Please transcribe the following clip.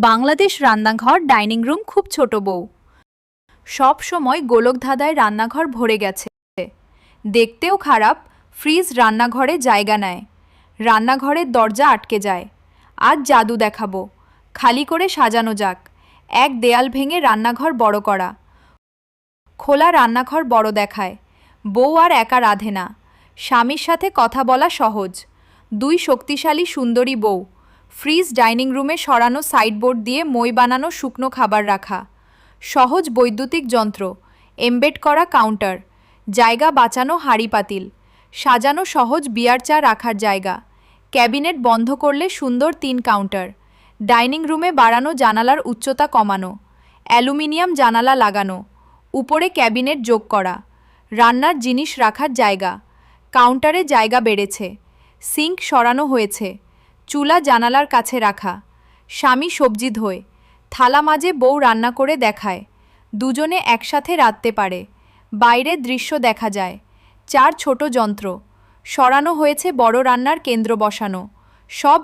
বাংলাদেশ রান্নাঘর dining room খুব ছোট বউ। সব সময় গোলকধাঁধায় রান্নাঘর ভরে গেছে। দেখতেও খারাপ, ফ্রিজ রান্নাঘরে জায়গা নেয়। রান্নাঘরের দরজা আটকে যায়। আজ জাদু দেখাবো। খালি করে সাজানো যাক। এক দেয়াল ভেঙে রান্নাঘর বড় করা। খোলা রান্নাঘর বড় দেখায়। বউ আর একা রাধে না। স্বামীর সাথে কথা বলা সহজ। দুই শক্তিশালী সুন্দরী বউ। ফ্রিজ ডাইনিং রুমে সরানো সাইডবোর্ড দিয়ে মই বানানো শুকনো খাবার রাখা। সহজ বৈদ্যুতিক যন্ত্র, এমবেড করা কাউন্টার, জায়গা বাঁচানো হাঁড়ি পাতিল, সাজানো সহজ বিয়ার চা রাখার জায়গা, ক্যাবিনেট বন্ধ করলে সুন্দর তিন কাউন্টার, ডাইনিং রুমে বাড়ানো জানালার উচ্চতা কমানো, অ্যালুমিনিয়াম জানালা লাগানো, উপরে ক্যাবিনেট যোগ করা, রান্নার জিনিস রাখার জায়গা, কাউন্টারে জায়গা বেড়েছে, সিঙ্ক সরানো হয়েছে। চুলা জানালার কাছে রাখা। স্বামী সবজি ধোয় থালা মাঝে বউ রান্না করে দেখায়। দুজনে একসাথে রাঁধতে পারে। বাইরের দৃশ্য দেখা যায়। চার ছোট যন্ত্র। সরানো হয়েছে বড় রান্নার কেন্দ্র বসানো। সব